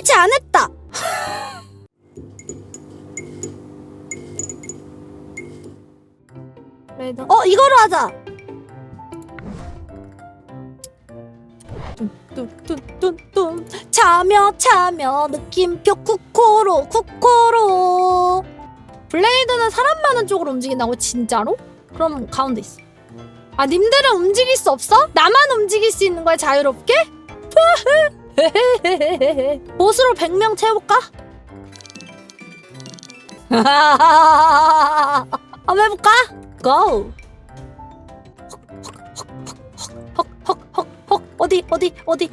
해체 안 했다. 어 이거로 하자. 뚠뚠뚠뚠 차며 차며 느낌표 쿠코로 쿠코로 블레이드는 사람 많은 쪽으로 움직인다고 진짜로? 그럼 가운데 있어. 아 님들은 움직일 수 없어? 나만 움직일 수 있는 거야 자유롭게? 보스로 100명 채워볼까? 한번 해볼까? 고! 어디 어디 어디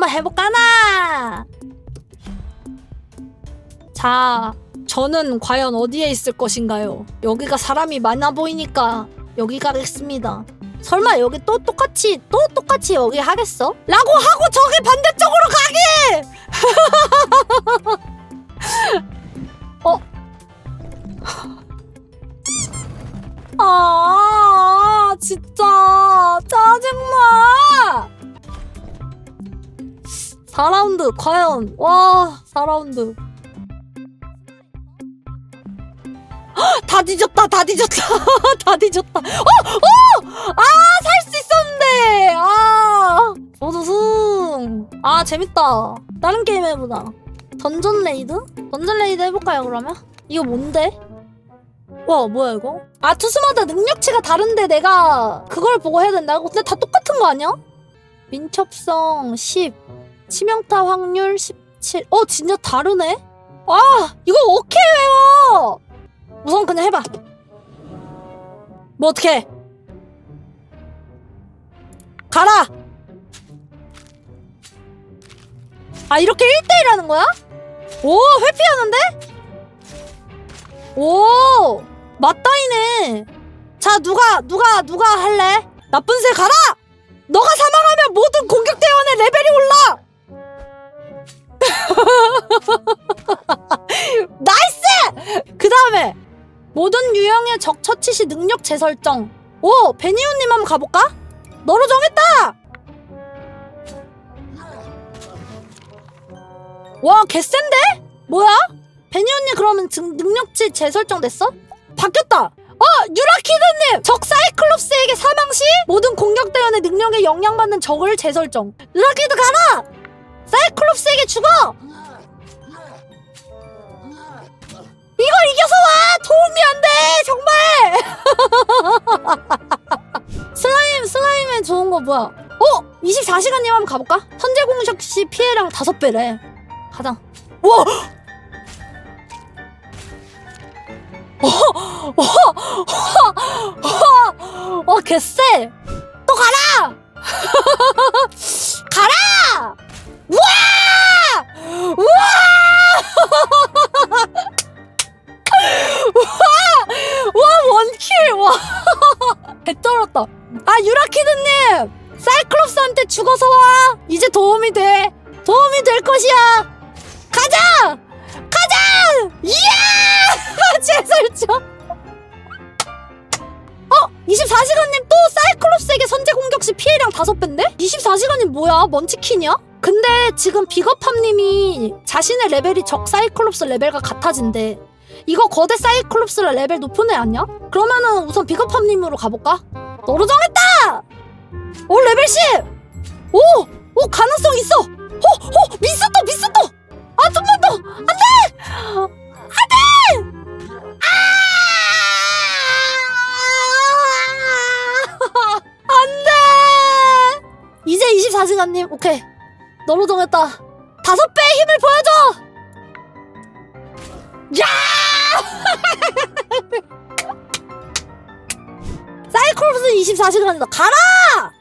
한번 해볼까나? 자, 저는 과연 어디에 있을 것인가요? 여기가 사람이 많아 보이니까 여기 가겠습니다. 설마 여기 또 똑같이 또 똑같이 여기 하겠어? 라고 하고 저기 반대쪽으로 가게! 어? 아, 진짜 짜증나! 4라운드 과연. 와 4라운드. 다 뒤졌다 다 뒤졌다. 다 뒤졌다. 어어아살 수 있었는데. 아 모두 승아 재밌다. 다른 게임 해보자. 던전 레이드? 던전 레이드 해볼까요 그러면? 이거 뭔데? 와 뭐야 이거? 아 투수마다 능력치가 다른데 내가 그걸 보고 해야 된다고? 근데 다 똑같은 거 아니야? 민첩성 10 치명타 확률 17. 어, 진짜 다르네? 아, 이거 어떻게 외워? 우선 그냥 해봐. 뭐 어떻게? 가라! 아, 이렇게 1대1 하는 거야? 오, 회피하는데? 오, 맞다이네. 자, 누가, 누가, 누가 할래? 나쁜 새 가라! 너가 사망하면 모든 공격 대원의 레벨이 올라! 모든 유형의 적 처치 시 능력 재설정. 오 베니오님 한번 가볼까? 너로 정했다. 와 개센데? 뭐야? 베니오님 그러면 증, 능력치 재설정 됐어? 바뀌었다. 어 유라키드님 적 사이클롭스에게 사망 시 모든 공격 대원의 능력에 영향받는 적을 재설정. 유라키드 가라. 사이클롭스에게 죽어. 이걸 이겨서 와! 도움이 안 돼! 정말! 슬라임, 슬라임에 좋은 거 뭐야? 어? 24시간님 한번 가볼까? 선제 공격 시 피해량 5배래. 가자. 와! 어, 어, 어, 어, 개쎄! 또! 가라! 키드님 사이클롭스한테 죽어서 와. 이제 도움이 돼. 도움이 될 것이야. 가자! 가자! 이야! 재설정 어? 24시간님 또 사이클롭스에게 선제 공격 시 피해량 5배인데? 24시간님 뭐야? 먼치킨이야? 근데 지금 비겁함님이 자신의 레벨이 적 사이클롭스 레벨과 같아진대. 이거 거대 사이클롭스라 레벨 높은 애 아니야? 그러면은 우선 비겁함님으로 가볼까? 너로 정했다! 오 레벨 10! 오! 오 가능성 있어! 호! 호! 미스터 미스터! 아 좀만 더! 안돼! 안돼! 아! 안돼! 이제 24시간님 오케이 너로 정했다 다섯 배의 힘을 보여줘! 야! 사이클롭스 24시간이다. 가라!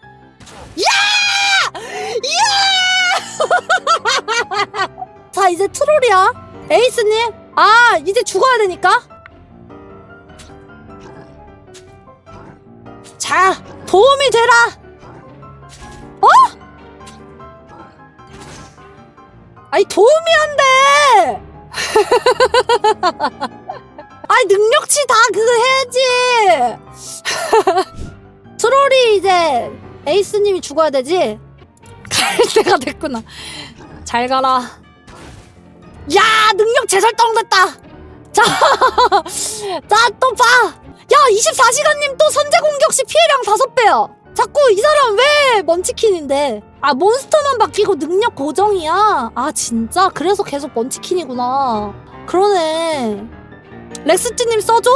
야! 야! 자, 이제 트롤이야. 에이스님. 아, 이제 죽어야 되니까. 자, 도움이 되라. 어? 아니 도움이 안 돼. 아니 능력치 다 그거 해야지. 트롤이 이제 에이스님이 죽어야 되지. 갈 때가 됐구나. 잘 가라. 야 능력 재설정됐다. 자, 자또 봐. 야 24시간님 또 선제 공격 시 피해량 다섯 배야. 자꾸 이 사람 왜 먼치킨인데? 아 몬스터만 바뀌고 능력 고정이야. 아 진짜 그래서 계속 먼치킨이구나. 그러네. 렉스찌님 써줘?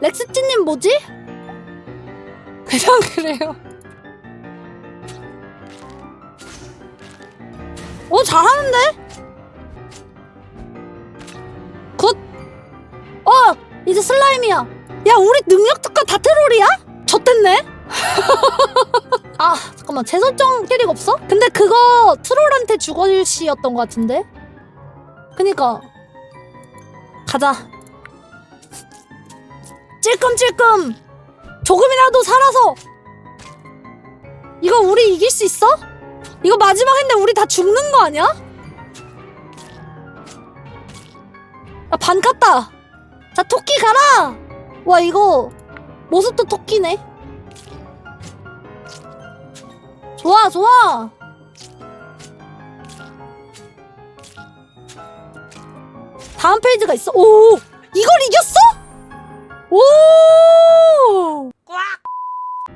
렉스찌님 뭐지? 그냥 그래요. 어 잘하는데? 굿. 어 이제 슬라임이야. 야 우리 능력 특화 다 트롤이야? 졌댔네. 아 잠깐만 재설정 캐릭 없어? 근데 그거 트롤한테 죽어일 시였던 것 같은데. 그니까 가자. 찔끔찔끔 조금이라도 살아서 이거 우리 이길 수 있어? 이거 마지막 했는데 우리 다 죽는 거 아니야? 아, 반 깠다. 자, 토끼 가라! 와, 이거, 모습도 토끼네. 좋아, 좋아! 다음 페이지가 있어. 오! 이걸 이겼어? 오!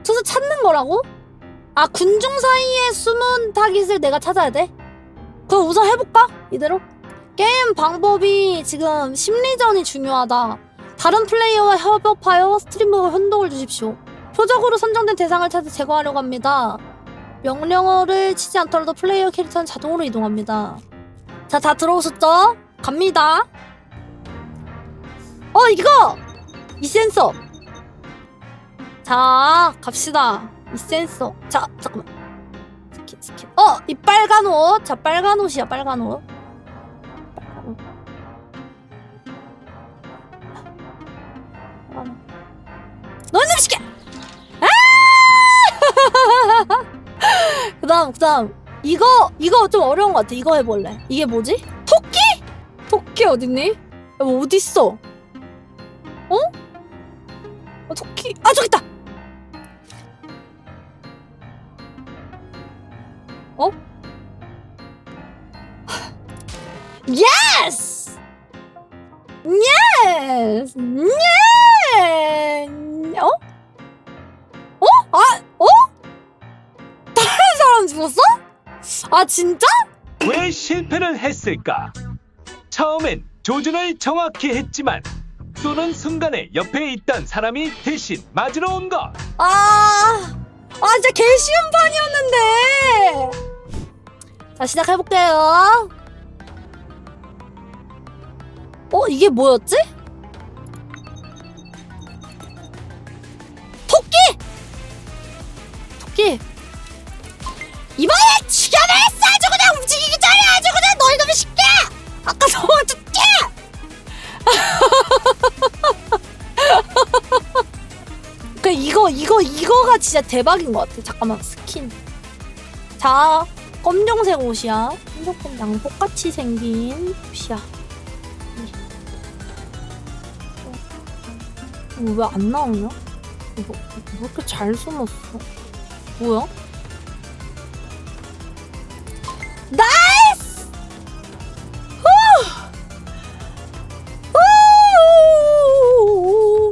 저서 찾는 거라고? 아, 군중 사이에 숨은 타깃을 내가 찾아야 돼? 그럼 우선 해볼까? 이대로? 게임 방법이 지금 심리전이 중요하다. 다른 플레이어와 협업하여 스트리머와 혼동을 주십시오. 표적으로 선정된 대상을 찾아 제거하려고 합니다. 명령어를 치지 않더라도 플레이어 캐릭터는 자동으로 이동합니다. 자, 다 들어오셨죠? 갑니다. 어, 이거! 이 센서. 자, 갑시다. 이 센서. 자, 잠깐만. 스킨, 스킨. 어, 이 빨간 옷. 자, 빨간 옷이야, 빨간 옷. 빨간 옷. 너는 시켜! 아! 그 다음, 그 다음. 이거, 이거 좀 어려운 것 같아. 이거 해볼래. 이게 뭐지? 토끼? 토끼 어딨니? 야, 뭐 어딨어? 어? 어, 토끼. 아, 저기 있다! 어? 예스! 예스! 예! 어? 어? 아, 어? 다른 사람 죽었어? 아, 진짜? 왜 실패를 했을까? 처음엔 조준을 정확히 했지만 쏘는 순간에 옆에 있던 사람이 대신 맞으러 온 것. 아, 아 진짜 개 쉬운 판이었는데. 자 시작해볼게요. 어 이게 뭐였지? 토끼! 토끼. 이번에 죽여냈어! 아주 그냥 움직이기 전에 아주 그냥 너희 놈이 쉽게! 아까 도와줄게! 그 이거 이거 이거가 진짜 대박인 것 같아. 잠깐만 스킨. 자 검정색 옷이야. 한조금 양복같이 생긴 옷이야. 왜안 나오냐? 이거 왜 이렇게 잘 숨었어? 뭐야? 나이스! 후!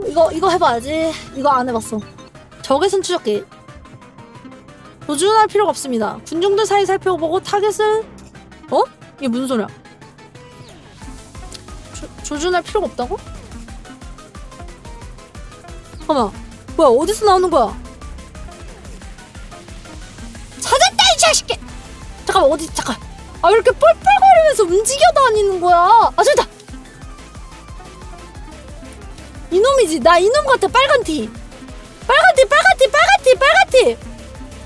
이거 이거 해봐야지. 이거 안 해봤어. 적외선 추적기. 조준할 필요가 없습니다. 군중들 사이 살펴보고 타겟을 어? 이게 무슨 소리야? 조, 조준할 필요가 없다고? 잠깐만. 뭐야? 어디서 나오는 거야? 찾았다 이 자식이! 잠깐만 어디 잠깐. 아 왜 이렇게 뻘뻘거리면서 움직여 다니는 거야? 아 저기다. 이놈이지. 나 이놈 같아. 빨간 티. 빨간 티, 빨간 티, 빨간 티, 빨간 티.